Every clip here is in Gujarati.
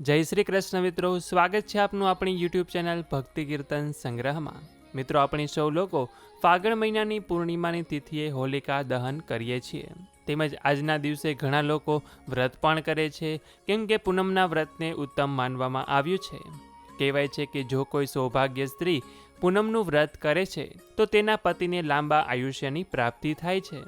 જય શ્રી કૃષ્ણ મિત્રો, સ્વાગત છે આપનું આપણી યુટ્યુબ ચેનલ ભક્તિ કીર્તન સંગ્રહમાં. મિત્રો, આપણે સૌ લોકો ફાગણ મહિનાની પૂર્ણિમાની તિથિએ હોલિકા દહન કરીએ છીએ. તેમજ આજના દિવસે ઘણા લોકો વ્રત પણ કરે છે, કેમ કે પૂનમના વ્રતને ઉત્તમ માનવામાં આવ્યું છે. કહેવાય છે કે જો કોઈ સૌભાગ્ય સ્ત્રી પૂનમનું વ્રત કરે છે, તો તેના પતિને લાંબા આયુષ્યની પ્રાપ્તિ થાય છે.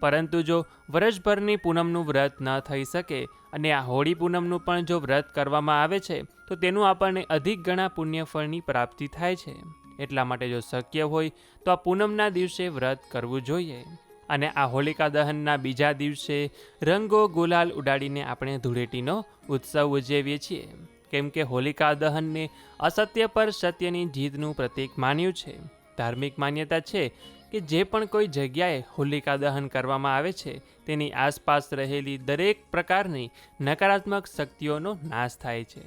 પરંતુ જો વર્ષભરની પૂનમનું વ્રત ન થઈ શકે અને આ હોળી પૂનમનું પણ જો વ્રત કરવામાં આવે છે, તો તેનું આપણને અધિક ગણા પુણ્યફળની પ્રાપ્તિ થાય છે. એટલા માટે જો શક્ય હોય, તો આ પૂનમના દિવસે વ્રત કરવું જોઈએ. અને આ હોલિકા દહનના બીજા દિવસે રંગો ગુલાલ ઉડાડીને આપણે ધૂળેટીનો ઉત્સવ ઉજવીએ છીએ. કેમ કે હોલિકા દહનને અસત્ય પર સત્યની જીતનું પ્રતીક માન્યું છે. ધાર્મિક માન્યતા છે કે જે પણ કોઈ જગ્યાએ હોલિકા દહન કરવામાં આવે છે, તેની આસપાસ રહેલી દરેક પ્રકારની નકારાત્મક શક્તિઓનો નાશ થાય છે.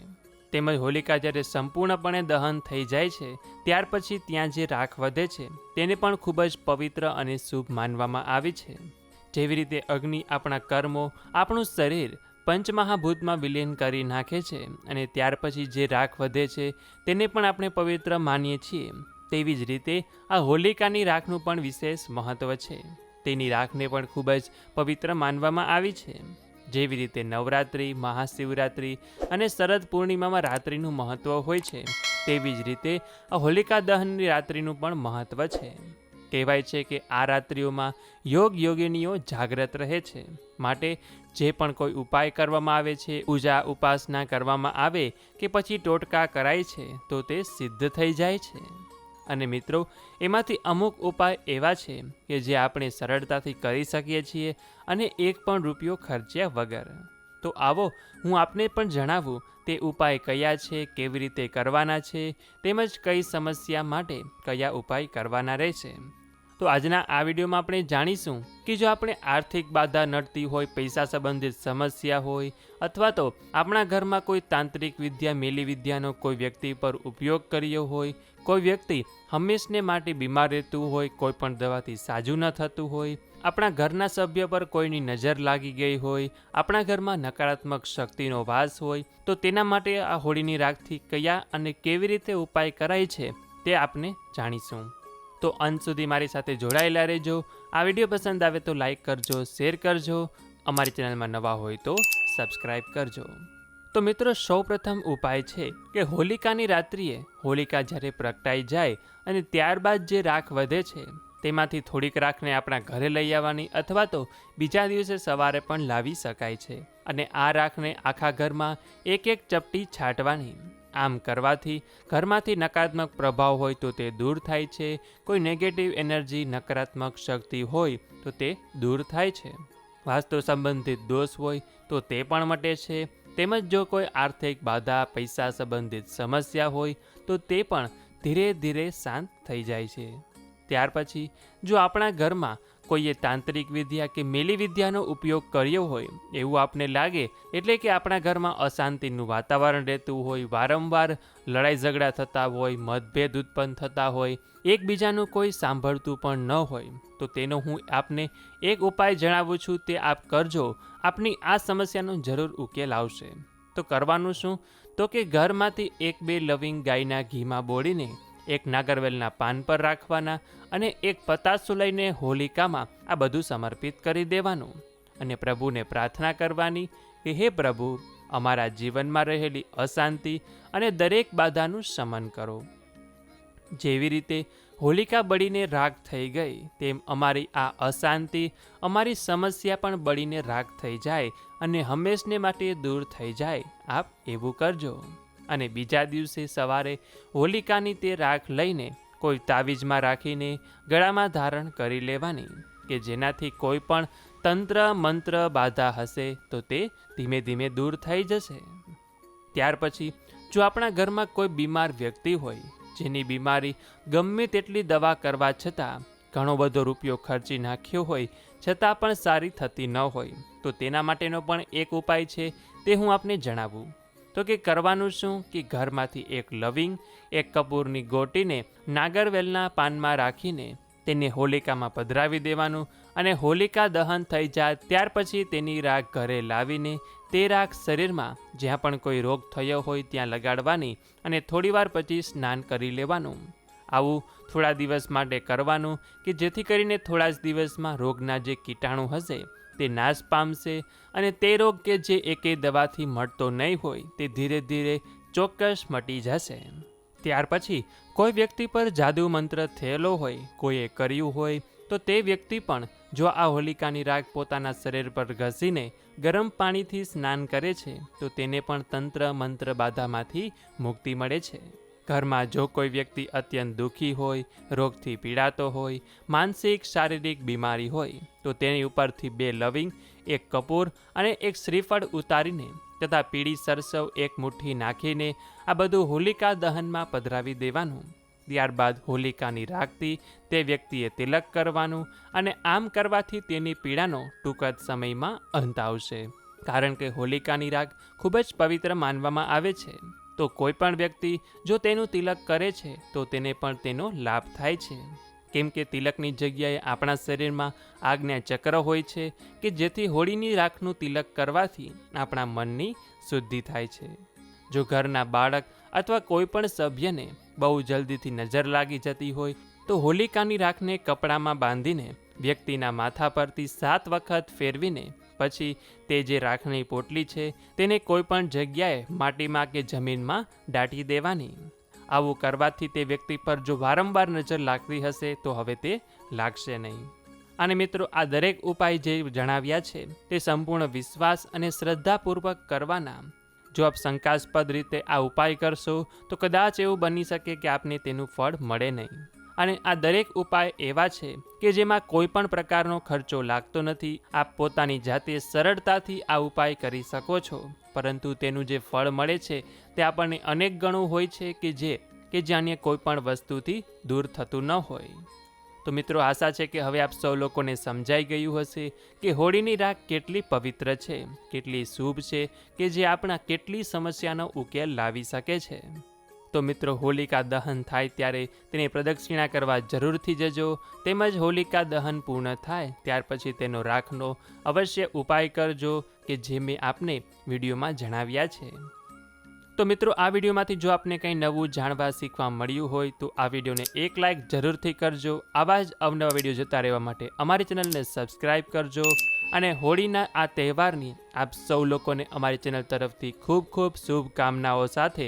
તેમજ હોલિકા જ્યારે સંપૂર્ણપણે દહન થઈ જાય છે, ત્યાર પછી ત્યાં જે રાખ વધે છે, તેને પણ ખૂબ જ પવિત્ર અને શુભ માનવામાં આવે છે. જેવી રીતે અગ્નિ આપણા કર્મો, આપણું શરીર પંચમહાભૂતમાં વિલીન કરી નાખે છે અને ત્યાર પછી જે રાખ વધે છે, તેને પણ આપણે પવિત્ર માનીએ છીએ. તેવી જ રીતે આ હોલિકાની રાખનું પણ વિશેષ મહત્ત્વ છે. તેની રાખને પણ ખૂબ જ પવિત્ર માનવામાં આવી છે. જેવી રીતે નવરાત્રિ, મહાશિવરાત્રિ અને શરદ પૂર્ણિમામાં રાત્રિનું મહત્ત્વ હોય છે, તેવી જ રીતે આ હોલિકા દહનની રાત્રિનું પણ મહત્ત્વ છે. કહેવાય છે કે આ રાત્રિઓમાં યોગ યોગિનીઓ જાગ્રત રહે છે. માટે જે પણ કોઈ ઉપાય કરવામાં આવે છે પૂજા ઉપાસના કરવામાં આવે કે પછી ટોટકા કરાય છે, તો તે સિદ્ધ થઈ જાય છે. અને મિત્રો, એમાંથી અમુક ઉપાય એવા છે કે જે આપણે સરળતાથી કરી શકીએ છીએ અને એક પણ રૂપિયો ખર્ચ્યા વગર. તો આવો, હું આપને પણ જણાવું, તે ઉપાય કયા છે, કેવી રીતે કરવાના છે, તેમજ કઈ સમસ્યા માટે કયા ઉપાય કરવાના રહેશે. તો આજના આ વિડીયોમાં આપણે જાણીશું કે જો આપણે આર્થિક બાધા નડતી હોય, પૈસા સંબંધિત સમસ્યા હોય અથવા તો આપણા ઘરમાં કોઈ તાંત્રિક વિદ્યા, મેલી વિદ્યાનો કોઈ વ્યક્તિ પર ઉપયોગ કર્યો હોય, કોઈ વ્યક્તિ હંમેશને માટે બીમાર રહેતું હોય, કોઈ પણ દવાથી સાજું ન થતું હોય, આપણા ઘરના સભ્ય પર કોઈની નજર લાગી ગઈ હોય, આપણા ઘરમાં નકારાત્મક શક્તિનો વાસ હોય, તો તેના માટે આ હોળીની રાખથી કયા અને કેવી રીતે ઉપાય કરાય છે તે આપણે જાણીશું. તો અંત સુધી મારી સાથે જોડાયેલા રહેજો. આ વીડિયો પસંદ આવે તો લાઇક કરજો, શેર કરજો. અમારી ચેનલમાં નવા હોય તો સબસ્ક્રાઈબ કરજો. તો મિત્રો, સૌપ્રથમ ઉપાય છે કે હોલિકાની રાત્રિએ હોલિકા જ્યારે પ્રગટાઈ જાય અને ત્યારબાદ જે રાખ વધે છે, તેમાંથી થોડીક રાખને આપણા ઘરે લઈ આવવાની અથવા તો બીજા દિવસે સવારે પણ લાવી શકાય છે. અને આ રાખને આખા ઘરમાં એક એક ચપટી છાંટવાની. આમ કરવાથી ઘરમાંથી નકારાત્મક પ્રભાવ હોય તો તે દૂર થાય છે. કોઈ નેગેટિવ એનર્જી નકારાત્મક શક્તિ હોય તો તે દૂર થાય છે. વાસ્તુ સંબંધિત દોષ હોય તો તે પણ મટે છે. તેમજ જો કોઈ આર્થિક બાધા, પૈસા સંબંધિત સમસ્યા હોય તો તે પણ ધીરે ધીરે શાંત થઈ જાય છે. ત્યાર પછી, જો આપણા ઘરમાં કોઈએ તાંત્રિક વિદ્યા કે મેલી વિદ્યાનો ઉપયોગ કર્યો હોય, એવું આપને લાગે, એટલે કે આપણા ઘરમાં અશાંતિનું વાતાવરણ રહેતું હોય, વારંવાર લડાઈ ઝઘડા થતા હોય, મતભેદ ઉત્પન્ન થતા હોય, એકબીજાનું કોઈ સાંભળતું પણ ન હોય, તો તેનો હું આપને એક ઉપાય જણાવું છું, તે આપ કરજો, આપની આ સમસ્યાનો જરૂર ઉકેલ આવશે. તો કરવાનું શું? તો કે ઘરમાંથી એક બે લવિંગ ગાયના ઘીમાં બોળીને એક નાગરવેલના પાન પર રાખવાના અને એક પતાસું લઈને હોલિકામાં આ બધું સમર્પિત કરી દેવાનું અને પ્રભુને પ્રાર્થના કરવાની કે હે પ્રભુ, અમારા જીવનમાં રહેલી અશાંતિ અને દરેક બાધાનું શમન કરો. જેવી રીતે હોલિકા બળીને રાગ થઈ ગઈ, તેમ અમારી આ અશાંતિ, અમારી સમસ્યા પણ બળીને રાગ થઈ જાય અને હંમેશને માટે દૂર થઈ જાય. આપ એવું કરજો. અને બીજા દિવસે સવારે હોલિકાની તે રાખ લઈને કોઈ તાવીજમાં રાખીને ગળામાં ધારણ કરી લેવાની કે જેનાથી કોઈ પણ તંત્ર મંત્ર બાધા હશે તો તે ધીમે ધીમે દૂર થઈ જશે. ત્યાર પછી જો આપણા ઘરમાં કોઈ બીમાર વ્યક્તિ હોય, જેની બીમારી ગમે તેટલી દવા કરવા છતાં ઘણો બધો રૂપિયો ખર્ચી નાખ્યો હોય, છતાં પણ સારી થતી ન હોય, તો તેના માટેનો પણ એક ઉપાય છે તે હું આપને જણાવું. તો કે કરવાનું શું? કે ઘરમાંથી એક લવિંગ, એક કપૂરની ગોટીને નાગરવેલના પાનમાં રાખીને તેને હોલિકામાં પધરાવી દેવાનું અને હોલિકા દહન થઈ જાય ત્યાર પછી તેની રાખ ઘરે લાવીને તે રાખ શરીરમાં જ્યાં પણ કોઈ રોગ થયો હોય ત્યાં લગાડવાની અને થોડીવાર પછી સ્નાન કરી લેવાનું. આવું થોડા દિવસ માટે કરવાનું કે જેથી કરીને થોડા જ દિવસમાં રોગના જે કીટાણુ હશે તે નાશ પામશે અને તે રોગ કે જે એકે દવાથી મટતો નહીં હોય તે ધીરે ધીરે ચોક્કસ મટી જશે. ત્યાર પછી, કોઈ વ્યક્તિ પર જાદુ મંત્ર થયેલો હોય, કોઈએ કર્યું હોય, તો તે વ્યક્તિ પણ જો આ હોલિકાની રાગ પોતાના શરીર પર ઘસીને ગરમ પાણીથી સ્નાન કરે છે, તો તેને પણ તંત્ર મંત્ર બાધામાંથી મુક્તિ મળે છે. ઘરમાં જો કોઈ વ્યક્તિ અત્યંત દુઃખી હોય, રોગથી પીડાતો હોય, માનસિક, શારીરિક બીમારી હોય, તો તેની ઉપરથી બે લવિંગ, એક કપૂર અને એક શ્રીફળ ઉતારીને તથા પીળી સરસવ એક મુઠ્ઠી નાખીને આ બધું હોલિકા દહનમાં પધરાવી દેવાનું. ત્યારબાદ હોલિકાની રાખતી તે વ્યક્તિએ તિલક કરવાનું અને આમ કરવાથી તેની પીડાનો ટૂંક જ સમયમાં અંત આવશે. કારણ કે હોલિકાની રાગ ખૂબ જ પવિત્ર માનવામાં આવે છે. તો કોઈ પણ વ્યક્તિ જો તેનું તિલક કરે છે, તો તેને પણ તેનો લાભ થાય છે. કેમ કે તિલકની જગ્યાએ આપણા શરીરમાં આજ્ઞા ચક્ર હોય છે કે જેથી હોળીની રાખનું તિલક કરવાથી આપણા મનની શુદ્ધિ થાય છે. જો ઘરના બાળક અથવા કોઈ પણ સભ્યને બહુ જલ્દીથી નજર લાગી જતી હોય, તો હોલિકાની રાખને કપડામાં બાંધીને વ્યક્તિના માથા પરથી સાત વખત ફેરવીને પછી તે જે રાખની પોટલી છે તેને કોઈ પણ જગ્યાએ માટીમાં કે જમીનમાં દાટી દેવાની. આવું કરવાથી તે વ્યક્તિ પર જો વારંવાર નજર લાગતી હશે તો હવે તે લાગશે નહીં. અને મિત્રો, આ દરેક ઉપાય જે જણાવ્યા છે તે સંપૂર્ણ વિશ્વાસ અને શ્રદ્ધાપૂર્વક કરવાના. જો આપ શંકાસ્પદ રીતે આ ઉપાય કરશો તો કદાચ એવું બની શકે કે આપને તેનું ફળ મળે નહીં. અને આ દરેક ઉપાય એવા છે કે જેમાં કોઈ પણ પ્રકારનો ખર્ચો લાગતો નથી. આપ પોતાની જાતે સરળતાથી આ ઉપાય કરી શકો છો. પરંતુ તેનું જે ફળ મળે છે તે આપણને અનેક ગણું હોય છે કે જે કે જે અન્ય કોઈ પણ વસ્તુથી દૂર થતું ન હોય. તો મિત્રો, આશા છે કે હવે આપ સૌ લોકોને સમજાઈ ગયું હશે કે હોળીની રાખ કેટલી પવિત્ર છે, કેટલી શુભ છે, કે જે આપણા કેટલી સમસ્યાનો ઉકેલ લાવી શકે છે. તો મિત્રો હોલિકા દહન થાય ત્યારે તેની પ્રદક્ષિણા કરવા જરૂરથી જજો. તેમજ હોલિકા દહન પૂર્ણ થાય ત્યાર પછી તેનો રાખનો અવશ્ય ઉપાય કરજો કે જે મેં આપને વિડીયોમાં જણાવ્યા છે. તો મિત્રો, આ વિડીયોમાંથી જો આપને કંઈ નવું જાણવા શીખવા મળ્યું હોય તો આ વિડીયોને એક લાઇક જરૂરથી કરજો. આવા જ અવનવા વીડિયો જોતા રહેવા માટે અમારી ચેનલને સબસ્ક્રાઇબ કરજો. અને હોળીના આ તહેવારની આપ સૌ લોકોને અમારી ચેનલ તરફથી ખૂબ ખૂબ શુભકામનાઓ સાથે